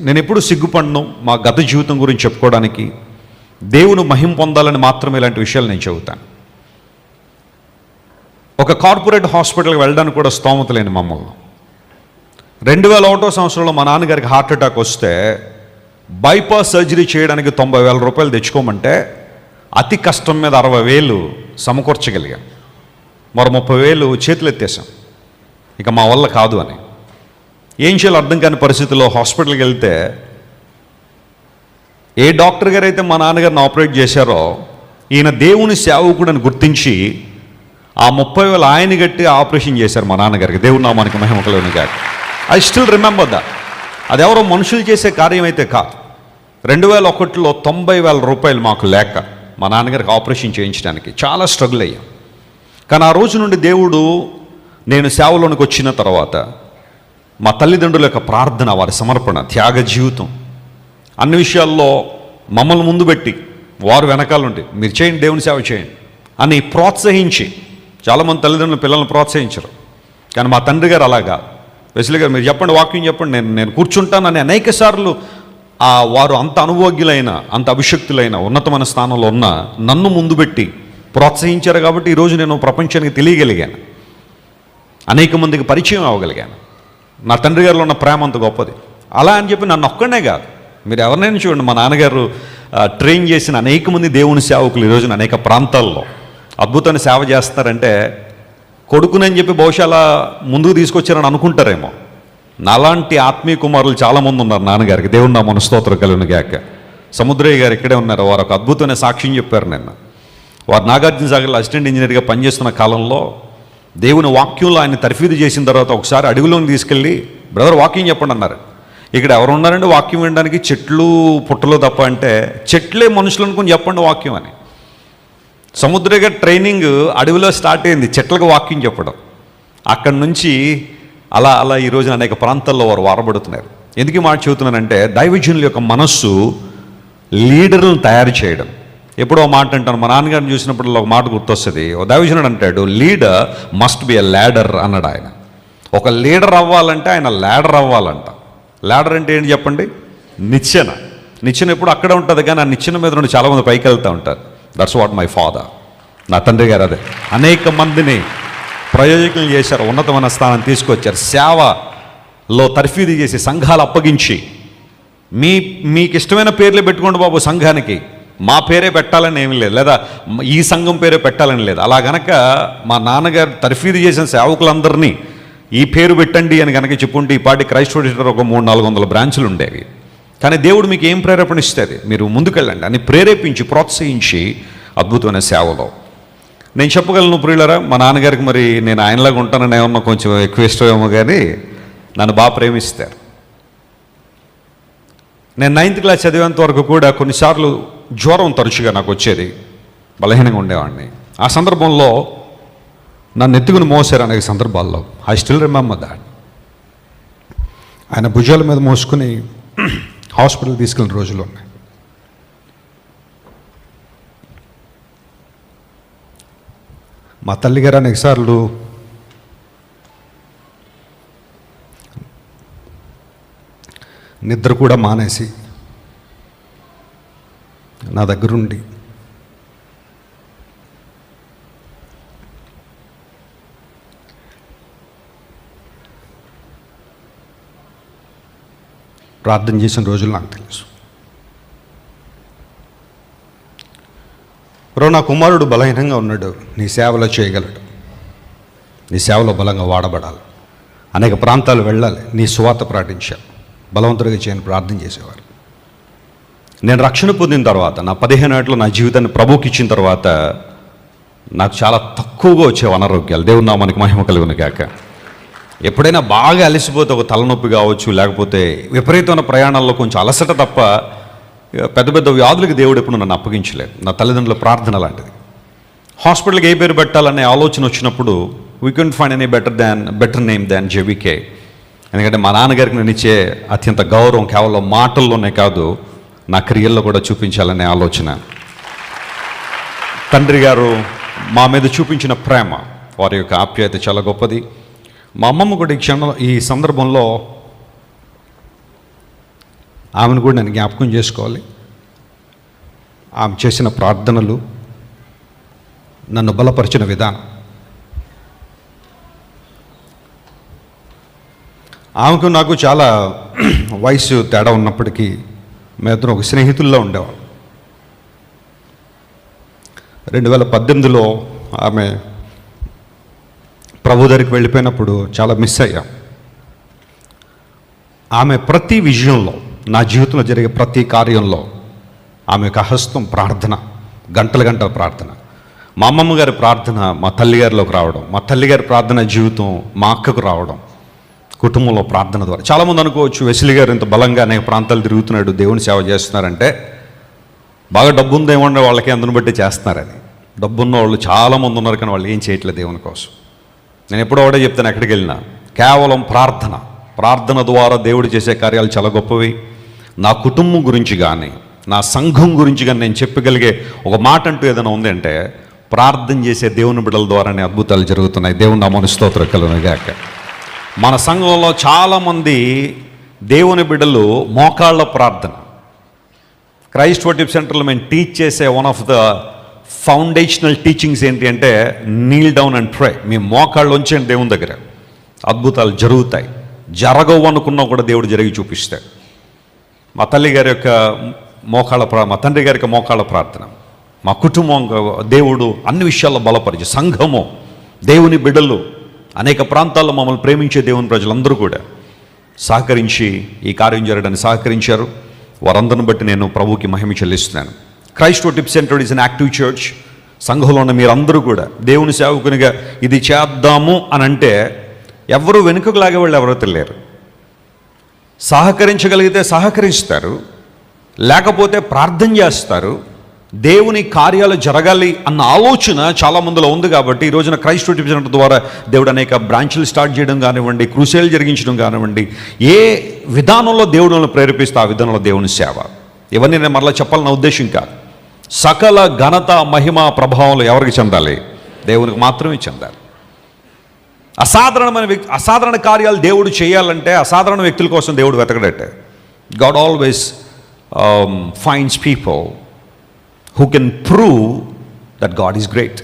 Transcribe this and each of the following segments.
నేను ఎప్పుడు సిగ్గుపడను మా గత జీవితం గురించి చెప్పుకోవడానికి. దేవుని మహిం పొందాలని మాత్రమే ఇలాంటి విషయాలు నేను చెబుతాను. ఒక కార్పొరేట్ హాస్పిటల్కి వెళ్ళడానికి కూడా స్తోమత లేని మమ్మల్ని. రెండు వేల ఒకటో సంవత్సరంలో మా నాన్నగారికి హార్ట్ అటాక్ వస్తే బైపాస్ సర్జరీ చేయడానికి తొంభై వేల రూపాయలు తెచ్చుకోమంటే అతి కష్టం మీద అరవై వేలు సమకూర్చగలిగాం. మరో ముప్పై వేలు చేతులు ఎత్తేసాం ఇక మా వల్ల కాదు అని. ఏం చేయాలో అర్థం కాని పరిస్థితిలో హాస్పిటల్కి వెళ్తే ఏ డాక్టర్ గారు అయితే మా నాన్నగారిని ఆపరేట్ చేశారో ఈయన దేవుని సేవకుడని గుర్తించి ఆ ముప్పై వేల ఆయన గట్టి ఆపరేషన్ చేశారు మా నాన్నగారికి. దేవుడు నామానికి మహిమకలోని గారు ఐ స్టిల్ రిమెంబర్ దా అది ఎవరో మనుషులు చేసే కార్యం అయితే కాదు. రెండు వేల ఒకటిలో తొంభై వేల రూపాయలు మాకు లేక మా నాన్నగారికి ఆపరేషన్ చేయించడానికి చాలా స్ట్రగుల్ అయ్యాం. కానీ ఆ రోజు నుండి దేవుడు నేను సేవలోనికి వచ్చిన తర్వాత మా తల్లిదండ్రుల యొక్క ప్రార్థన వారి సమర్పణ త్యాగ జీవితం. అన్ని విషయాల్లో మమ్మల్ని ముందు పెట్టి వారు వెనకాల మీరు చేయండి దేవుని సేవ చేయండి అని ప్రోత్సహించి చాలామంది తల్లిదండ్రులు పిల్లల్ని ప్రోత్సహించరు. కానీ మా తండ్రి గారు అలాగా. వెసిలి గారు మీరు చెప్పండి వాక్యం చెప్పండి నేను నేను కూర్చుంటానని అనేక సార్లు ఆ వారు అంత అనుభోగ్యులైన అంత అభిషక్తులైన ఉన్నతమైన స్థానంలో ఉన్న నన్ను ముందు పెట్టి ప్రోత్సహించారు కాబట్టి ఈరోజు నేను ప్రపంచానికి తెలియగలిగాను. అనేక మందికి పరిచయం అవ్వగలిగాను. నా తండ్రి గారిలో ఉన్న ప్రేమ అంత గొప్పది. అలా అని చెప్పి నన్ను ఒక్కడనే కాదు. మీరు ఎవరినైనా చూడండి మా నాన్నగారు ట్రైన్ చేసిన అనేక మంది దేవుని సేవకులు ఈ రోజున అనేక ప్రాంతాల్లో. అద్భుతమైన సేవ చేస్తారంటే కొడుకునని చెప్పి బహుశా అలా ముందుకు తీసుకొచ్చారని అనుకుంటారేమో. నాలాంటి ఆత్మీయ కుమారులు చాలామంది ఉన్నారు నాన్నగారికి. దేవుడు నా మనస్తోత్రం కలిగిన గాక. సముద్రయ్య గారు ఇక్కడే ఉన్నారు. వారు ఒక అద్భుతమైన సాక్ష్యం చెప్పారు నిన్న. వారు నాగార్జున సాగర్లో అసిస్టెంట్ ఇంజనీర్గా పనిచేస్తున్న కాలంలో దేవుని వాక్యంలో ఆయన తర్ఫీదు చేసిన తర్వాత ఒకసారి అడవిలోకి తీసుకెళ్ళి బ్రదర్ వాక్యం చెప్పండి అన్నారు. ఇక్కడ ఎవరు ఉన్నారండి వాక్యం వినడానికి చెట్లు పుట్టలు తప్ప అంటే చెట్లే మనుషులు అనుకుని చెప్పండి వాక్యం అని. సముద్రగా ట్రైనింగ్ అడవిలో స్టార్ట్ అయింది చెట్లకు వాక్యం చెప్పడం. అక్కడి నుంచి అలా అలా ఈ రోజున అనేక ప్రాంతాల్లో వారు వారబడుతున్నారు. ఎందుకు మాట చెబుతున్నానంటే దైవజనుల యొక్క మనస్సు లీడర్లను తయారు చేయడం. ఎప్పుడో మాట అంటాను. మా నాన్నగారిని చూసినప్పుడు ఒక మాట గుర్తొస్తుంది. ఓ దైవజనుడు అంటాడు leader must be a ladder అన్నాడు ఆయన. ఒక లీడర్ అవ్వాలంటే ఆయన ల్యాడర్ అవ్వాలంట. ల్యాడర్ అంటే ఏంటి చెప్పండి? నిచ్చెన. నిచ్చెన ఎప్పుడు అక్కడ ఉంటుంది కానీ ఆ నిచ్చెన మీద నుండి చాలామంది పైకి వెళ్తూ ఉంటారు. దట్స్ వాట్ మై ఫాదర్ నా తండ్రి గారు అదే. అనేక మందిని ప్రయోజకులు చేశారు ఉన్నతమైన స్థానం తీసుకొచ్చారు. సేవలో తర్ఫీదు చేసి సంఘాలు అప్పగించి మీ మీకు ఇష్టమైన పేర్లు పెట్టుకోండి బాబు సంఘానికి. మా పేరే పెట్టాలని ఏమీ లేదు. లేదా ఈ సంఘం పేరే పెట్టాలని లేదు. అలా గనక మా నాన్నగారు తర్ఫీదు చేసిన సేవకులందరినీ ఈ పేరు పెట్టండి అని కనుక చెప్పుంటే ఈ పాటి క్రైస్ట్ ఒక మూడు నాలుగు వందల బ్రాంచులు ఉండేవి. కానీ దేవుడు మీకు ఏం ప్రేరేపణ ఇస్తుంది మీరు ముందుకెళ్ళండి. అని ప్రేరేపించి ప్రోత్సహించి అద్భుతమైన సేవలో. నేను చెప్పగలను ప్రియులరా మా నాన్నగారికి మరి నేను ఆయనలాగా ఉంటానని ఏమన్నా కొంచెం ఎక్కువ ఇష్టమేమో కానీ నన్ను బాగా ప్రేమిస్తారు. నేను నైన్త్ క్లాస్ చదివేంత వరకు కూడా కొన్నిసార్లు జ్వరం తరచుగా నాకు వచ్చేది. బలహీనంగా ఉండేవాడిని. ఆ సందర్భంలో నన్ను ఎత్తుకుని మోసారు అనేక సందర్భాల్లో. ఐ స్టిల్ రిమెంబర్ దాట్ ఆయన భుజాల మీద మోసుకుని హాస్పిటల్ తీసుకెళ్ళిన రోజులు ఉన్నాయి. మా తల్లిగారు అనేకసార్లు నిద్ర కూడా మానేసి నా దగ్గరుండి. ప్రార్థన చేసిన రోజులు నాకు తెలుసు. రో నా కుమారుడు బలహీనంగా ఉన్నాడు. నీ సేవలో చేయగలడు. నీ సేవలో బలంగా వాడబడాలి. అనేక ప్రాంతాలు వెళ్ళాలి. నీ సువార్త ప్రకటించాలి. బలవంతుడిగా చేయని ప్రార్థన చేసేవారు. నేను రక్షణ పొందిన తర్వాత నా పదిహేను ఏళ్ళలో నా జీవితాన్ని ప్రభుకి ఇచ్చిన తర్వాత నాకు చాలా తక్కువగా వచ్చేవి అనారోగ్యాలు. దేవుడు నామానికి మహిమ కలుగును కాక ఎప్పుడైనా బాగా అలసిపోతే ఒక తలనొప్పి కావచ్చు లేకపోతే విపరీతమైన ప్రయాణాల్లో కొంచెం అలసట తప్ప పెద్ద పెద్ద వ్యాధులకు దేవుడు ఎప్పుడు నన్ను అప్పగించలేదు. నా తల్లిదండ్రుల ప్రార్థన లాంటిది. హాస్పిటల్కి ఏ పేరు పెట్టాలనే ఆలోచన వచ్చినప్పుడు we can find any better than better name than JVK ఎందుకంటే మా నాన్నగారికి నేను ఇచ్చే అత్యంత గౌరవం కేవలం మాటల్లోనే కాదు నా క్రియల్లో కూడా చూపించాలనే ఆలోచన. తండ్రి గారు మా మీద చూపించిన ప్రేమ వారి యొక్క ఆప్యాయత చాలా గొప్పది. మా అమ్మమ్మ కూడా ఈ క్షణం ఈ సందర్భంలో ఆమెను కూడా నేను జ్ఞాపకం చేసుకోవాలి. ఆమె చేసిన ప్రార్థనలు నన్ను బలపరిచిన విధానం. ఆమెకు నాకు చాలా వయసు తేడా ఉన్నప్పటికీ మేమిద్దరం ఒక స్నేహితుల్లో ఉండేవాళ్ళం. రెండు వేల పద్దెనిమిదిలో ఆమె ప్రభు దగ్గరికి వెళ్ళిపోయినప్పుడు చాలా మిస్ అయ్యాం. ఆమె ప్రతి విజయంలో నా జీవితంలో జరిగే ప్రతి కార్యంలో ఆమె యొక్క హస్తం ప్రార్థన గంటల గంటల ప్రార్థన. మా అమ్మమ్మ గారి ప్రార్థన మా తల్లిగారిలోకి రావడం మా తల్లిగారి ప్రార్థన జీవితం మా అక్కకు రావడం కుటుంబంలో ప్రార్థన ద్వారా. చాలామంది అనుకోవచ్చు వెసిలి గారు ఇంత బలంగా అనేక ప్రాంతాలు తిరుగుతున్నాడు దేవుని సేవ చేస్తున్నారంటే బాగా డబ్బు ఉందేమో వాళ్ళకి అందుని బట్టి చేస్తున్నారని. డబ్బున్న వాళ్ళు చాలామంది ఉన్నారు కానీ వాళ్ళు ఏం చేయట్లేదు దేవుని కోసం. నేను ఎప్పుడో ఒకటే చెప్తాను ఎక్కడికి వెళ్ళినా. కేవలం ప్రార్థన. ప్రార్థన ద్వారా దేవుడు చేసే కార్యాలు చాలా గొప్పవి. నా కుటుంబం గురించి కానీ నా సంఘం గురించి కానీ నేను చెప్పగలిగే ఒక మాట అంటూ ఏదైనా ఉందంటే ప్రార్థన చేసే దేవుని బిడ్డల ద్వారానే అద్భుతాలు జరుగుతున్నాయి. దేవుని నా మనస్తోత్ర కలుగుగాక మన సంఘంలో చాలామంది దేవుని బిడ్డలు మోకాళ్ళ ప్రార్థన. క్రైస్ట్ వర్టిప్ సెంటర్లో మేము టీచ్ చేసే one of the foundational teachings ఏంటి అంటే నీల్ డౌన్ అండ్ ట్రై మీ మోకాళ్ళు ఉంచండి దేవుని దగ్గర. అద్భుతాలు జరుగుతాయి. జరగవు అనుకున్నా కూడా దేవుడు జరిగి చూపిస్తాడు మా తల్లి గారి యొక్క మోకాళ్ళ ప్రా మా తండ్రి గారి యొక్క మోకాళ్ళ ప్రార్థన. మా కుటుంబం దేవుడు అన్ని విషయాల్లో బలపరిచి సంఘము దేవుని బిడ్డలు అనేక ప్రాంతాల్లో మమ్మల్ని ప్రేమించే దేవుని ప్రజలందరూ కూడా సహకరించి ఈ కార్యం జరగడానికి సహకరించారు. వారందరిని బట్టి నేను ప్రభుకి మహిమ చెల్లిస్తున్నాను. Christ tip center is an active church సంఘంలో ఉన్న మీరందరూ కూడా దేవుని సేవకునిగా ఇది చేద్దాము అని అంటే ఎవరు వెనుకకు లాగే వాళ్ళు ఎవరో తెలియరు సహకరించగలిగితే సహకరిస్తారు. లేకపోతే ప్రార్థన చేస్తారు. దేవుని కార్యాలు జరగాలి అన్న ఆలోచన చాలా మందిలో ఉంది కాబట్టి ఈ రోజున క్రైస్ట్ డివిజన్ ద్వారా దేవుడు అనేక బ్రాంచ్లు స్టార్ట్ చేయడం కానివ్వండి క్రూసేలు జరిగించడం కానివ్వండి ఏ విధానంలో దేవుడు ప్రేరేపిస్తే ఆ విధానంలో దేవుని సేవ. ఇవన్నీ నేను మరలా చెప్పాలన్న ఉద్దేశం కాదు. సకల ఘనత మహిమ ప్రభావాలు ఎవరికి చెందాలి? దేవునికి మాత్రమే చెందాలి. అసాధారణమైన వ్యక్తి అసాధారణ కార్యాలు దేవుడు చేయాలంటే అసాధారణ వ్యక్తుల కోసం దేవుడు వెతకడట God always finds people. Who can prove that God is great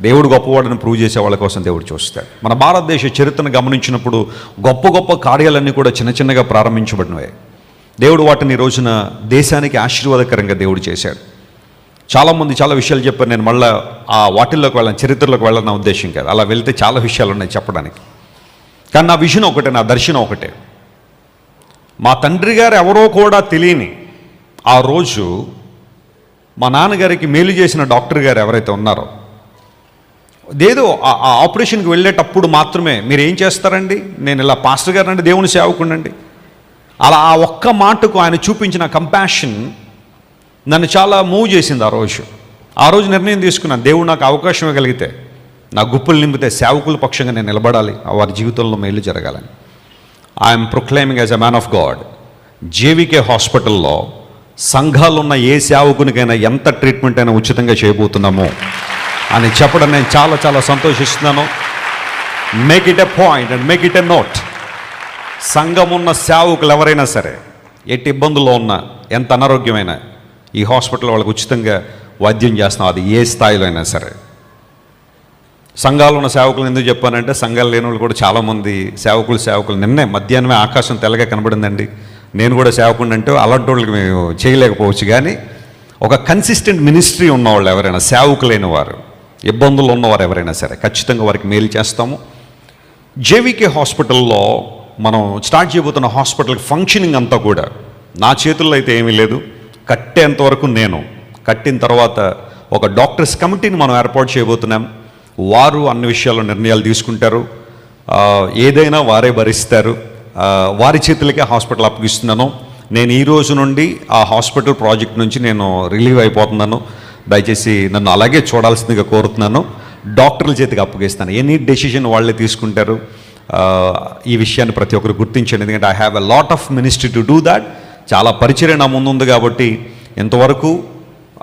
దేవుడు గొప్పవాడని ప్రూవ్ చేసే వాళ్ళ కోసం దేవుడు చూస్తాడు. మన భారతదేశ చరిత్రను గమనించినప్పుడు గొప్ప గొప్ప కార్యాలన్నీ కూడా చిన్న చిన్నగా ప్రారంభించబడినవే. దేవుడు వాటిని రోజున దేశానికి ఆశీర్వాదకరంగా దేవుడు చేశాడు. చాలామంది చాలా విషయాలు చెప్పారు. నేను మళ్ళీ ఆ వాటిల్లోకి వెళ్ళాను చరిత్రలోకి వెళ్ళాలని నా ఉద్దేశం కాదు. అలా వెళ్తే చాలా విషయాలు ఉన్నాయి చెప్పడానికి. కానీ నా విజన్ ఒకటే నా దర్శనం ఒకటే. మా తండ్రి గారు ఎవరో కూడా తెలియని ఆ రోజు మా నాన్నగారికి మేలు చేసిన డాక్టర్ గారు ఎవరైతే ఉన్నారో ఏదో ఆ- ఆపరేషన్కి వెళ్ళేటప్పుడు మాత్రమే మీరు ఏం చేస్తారండి? నేను ఇలా పాస్టర్ గారు అంటే దేవుని సేవకుండండి అలా ఆ ఒక్క మాటకు ఆయన చూపించిన కంపాషన్ నన్ను చాలా మూవ్ చేసింది ఆ రోజు. ఆ రోజు నిర్ణయం తీసుకున్నాను దేవుడు నాకు అవకాశం ఇవ్వగలిగితే నా గుప్పులు నింపితే సేవకుల పక్షంగా నేను నిలబడాలి వారి జీవితంలో మేలు జరగాలని. I'm proclaiming as a man of God JVK హాస్పిటల్లో సంఘాలు ఉన్న ఏ సేవకునికైనా ఎంత ట్రీట్మెంట్ అయినా ఉచితంగా చేయబోతున్నామో అని చెప్పడం నేను చాలా చాలా సంతోషిస్తున్నాను. Make it a point and make it a note సంఘం ఉన్న సేవకులు ఎవరైనా సరే ఎట్టి ఇబ్బందుల్లో ఉన్నా ఎంత అనారోగ్యమైనా ఈ హాస్పిటల్ వాళ్ళకి ఉచితంగా వైద్యం చేస్తున్నాం. అది ఏ స్థాయిలో అయినా సరే. సంఘాలు ఉన్న సేవకులు ఎందుకు చెప్పానంటే సంఘాలు లేని వాళ్ళు కూడా చాలామంది సేవకులు సేవకులు నిన్నే మధ్యాహ్నమే ఆకాశం తెల్లగా కనబడిందండి. నేను కూడా సేవకుండా అంటే అలాంటి వాళ్ళకి మేము చేయలేకపోవచ్చు. కానీ ఒక కన్సిస్టెంట్ మినిస్ట్రీ ఉన్నవాళ్ళు ఎవరైనా సేవకులైన వారు ఇబ్బందులు ఉన్నవారు ఎవరైనా సరే ఖచ్చితంగా వారికి మేలు చేస్తాము. జేవికే హాస్పిటల్లో మనం స్టార్ట్ చేయబోతున్న హాస్పిటల్ ఫంక్షనింగ్ అంతా కూడా నా చేతుల్లో అయితే ఏమీ లేదు. కట్టేంత వరకు నేను. కట్టిన తర్వాత ఒక డాక్టర్స్ కమిటీని మనం ఏర్పాటు చేయబోతున్నాం. వారు అన్ని విషయాల్లో నిర్ణయాలు తీసుకుంటారు. ఏదైనా వారే భరిస్తారు. వారి చేతులకే హాస్పిటల్ అప్పగిస్తున్నాను. నేను ఈ రోజు నుండి ఆ హాస్పిటల్ ప్రాజెక్ట్ నుంచి నేను రిలీవ్ అయిపోతున్నాను. దయచేసి నన్ను అలాగే చూడాల్సిందిగా కోరుతున్నాను. డాక్టర్ల చేతికి అప్పగిస్తాను. ఎనీ డెసిషన్ వాళ్ళే తీసుకుంటారు. ఈ విషయాన్ని ప్రతి ఒక్కరు గుర్తించండి. ఎందుకంటే I have a lot of ministry to do that చాలా పరిచయం నా ముందు ఉంది కాబట్టి ఎంతవరకు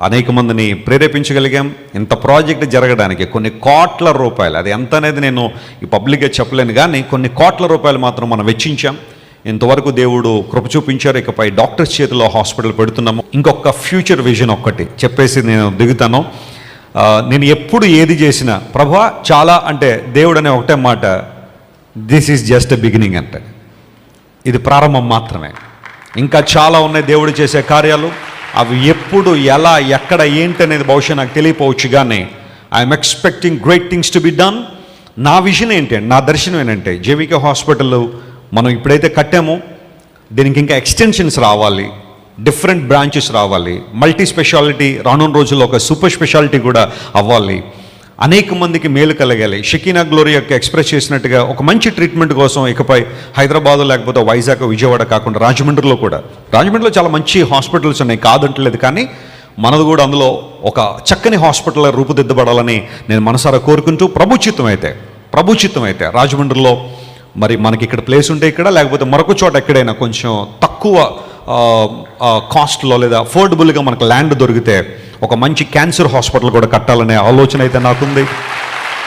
అనేక మందిని ప్రేరేపించగలిగాం. ఇంత ప్రాజెక్ట్ జరగడానికి కొన్ని కోట్ల రూపాయలు అది ఎంత అనేది నేను ఈ పబ్లిక్గా చెప్పలేను కానీ కొన్ని కోట్ల రూపాయలు మాత్రం మనం వెచ్చించాం. ఇంతవరకు దేవుడు కృప చూపించారు ఇకపై డాక్టర్స్ చేతిలో హాస్పిటల్ పెడుతున్నాము. ఇంకొక ఫ్యూచర్ విజన్ ఒక్కటి చెప్పేసి నేను దిగుతాను. నేను ఎప్పుడు ఏది చేసినా ప్రభా చాలా అంటే దేవుడు అనే ఒకటే మాట దిస్ ఈజ్ జస్ట్ బిగినింగ్ అంటే. ఇది ప్రారంభం మాత్రమే. ఇంకా చాలా ఉన్నాయి దేవుడు చేసే కార్యాలు. అవి ఎప్పుడు ఎలా ఎక్కడ ఏంటి అనేది బహుశా నాకు తెలియపోవచ్చు కానీ I'm expecting great things to be done నా విజన్ ఏంటంటే నా దర్శనం ఏంటంటే జేవిక హాస్పిటల్ మనం ఇప్పుడైతే కట్టామో దీనికి ఇంకా ఎక్స్టెన్షన్స్ రావాలి డిఫరెంట్ బ్రాంచెస్ రావాలి మల్టీ స్పెషాలిటీ రానున్న రోజుల్లో ఒక సూపర్ స్పెషాలిటీ కూడా అవ్వాలి. అనేక మందికి మేలు కలగాలి. షకీనా గ్లోరీ యొక్క ఎక్స్ప్రెస్ చేసినట్టుగా ఒక మంచి ట్రీట్మెంట్ కోసం ఇకపై హైదరాబాద్ లేకపోతే వైజాగ్ విజయవాడ కాకుండా రాజమండ్రిలో కూడా. రాజమండ్రిలో చాలా మంచి హాస్పిటల్స్ ఉన్నాయి కాదంటలేదు కానీ మనది కూడా అందులో ఒక చక్కని హాస్పిటల్ రూపుదిద్దబడాలని నేను మనసారా కోరుకుంటూ ప్రభుచితం అయితే ప్రభుచితం అయితే రాజమండ్రిలో మరి మనకి ఇక్కడ ప్లేస్ ఉంటే ఇక్కడ లేకపోతే మరొక చోట ఎక్కడైనా కొంచెం తక్కువ కాస్ట్లో లేదా అఫోర్డబుల్గా మనకు ల్యాండ్ దొరికితే ఒక మంచి క్యాన్సర్ హాస్పిటల్ కూడా కట్టాలనే ఆలోచన అయితే నాకుంది.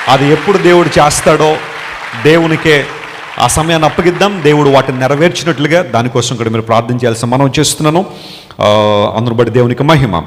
అది ఎప్పుడు దేవుడు చేస్తాడో దేవునికే ఆ సమయాన్ని అప్పగిద్దాం. దేవుడు వాటిని నెరవేర్చినట్లుగా దానికోసం కూడా మీరు ప్రార్థన చేయాల్సిన మనం చేస్తున్నాను. ఆ, అందును బట్టి దేవునికి మహిమ.